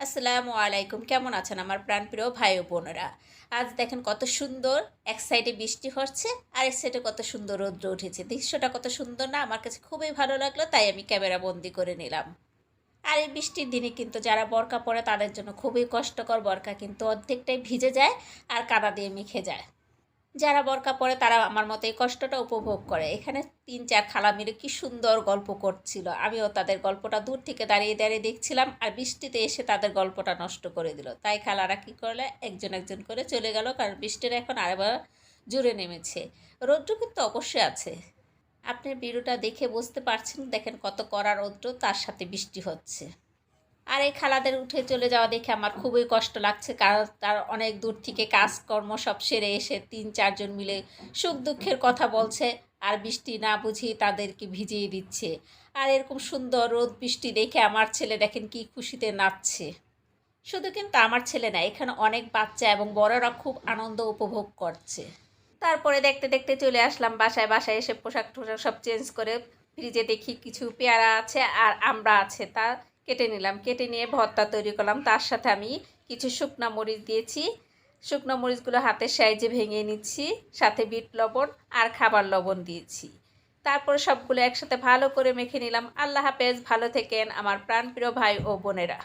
আসসালামু আলাইকুম। কেমন আছেন আমার প্রাণপ্রিয় ভাই ও বোনেরা? আজ দেখেন কত সুন্দর, এক সাইডে বৃষ্টি হচ্ছে আর এক সাইডে কত সুন্দর রৌদ্র উঠেছে। দৃশ্যটা কত সুন্দর না, আমার কাছে খুবই ভালো লাগল, তাই আমি ক্যামেরা বন্দি করে নিলাম। আর এই বৃষ্টির দিনে কিন্তু যারা বরকা পরে তাদের জন্য খুবই কষ্টকর বরকা, কিন্তু অর্ধেকটাই ভিজে যায় আর কাদা দিয়ে মেখে যায়। যারা বরকা পরে তারা আমার মতো এই কষ্টটা উপভোগ করে। এখানে তিন চার খালা মিলে কি সুন্দর গল্প করছিল। আমিও তাদের গল্পটা দূর থেকে দাঁড়িয়ে দাঁড়িয়ে দেখছিলাম আর বৃষ্টিতে এসে তাদের গল্পটা নষ্ট করে দিল। তাই খালারা কী করলে, একজন একজন করে চলে গেল কারণ বৃষ্টির এখন আরেবার জুড়ে নেমেছে। রৌদ্র কিন্তু অবশ্যই আছে। আপনি ভিডিওটা দেখে বুঝতে পারছেন, দেখেন কত কড়া রৌদ্র, তার সাথে বৃষ্টি হচ্ছে। আর এই খালাদের উঠে চলে যাওয়া দেখে আমার খুবই কষ্ট লাগছে, কারণ তার অনেক দূর থেকে কাজকর্ম সব সেরে এসে তিন চারজন মিলে সুখ দুঃখের কথা বলছে আর বৃষ্টি না বুঝিয়ে তাদেরকে ভিজিয়ে দিচ্ছে। আর এরকম সুন্দর রোদ বৃষ্টি দেখে আমার ছেলে দেখেন কি খুশিতে নাচছে। শুধু কিন্তু আমার ছেলে না, এখানে অনেক বাচ্চা এবং বড়রা খুব আনন্দ উপভোগ করছে। তারপরে দেখতে দেখতে চলে আসলাম বাসায় বাসায় এসে পোশাক টোশাক সব চেঞ্জ করে ফ্রিজে দেখি কিছু পেয়ারা আছে আর আমরা আছে। তা কেটে নিলাম। কেটে নিয়ে ভর্তা তৈরি করলাম। তার সাথে আমি কিছু শুকনা মরিচ দিয়েছি। শুকনো মরিচগুলো হাতের সাইজে ভেঙে নিচ্ছি। সাথে বিট লবণ আর খাবার লবণ দিয়েছি। তারপরে সবগুলো একসাথে ভালো করে মেখে নিলাম। আল্লাহ হাফেজ। ভালো থেকেন আমার প্রাণপ্রিয় ভাই ও বোনেরা।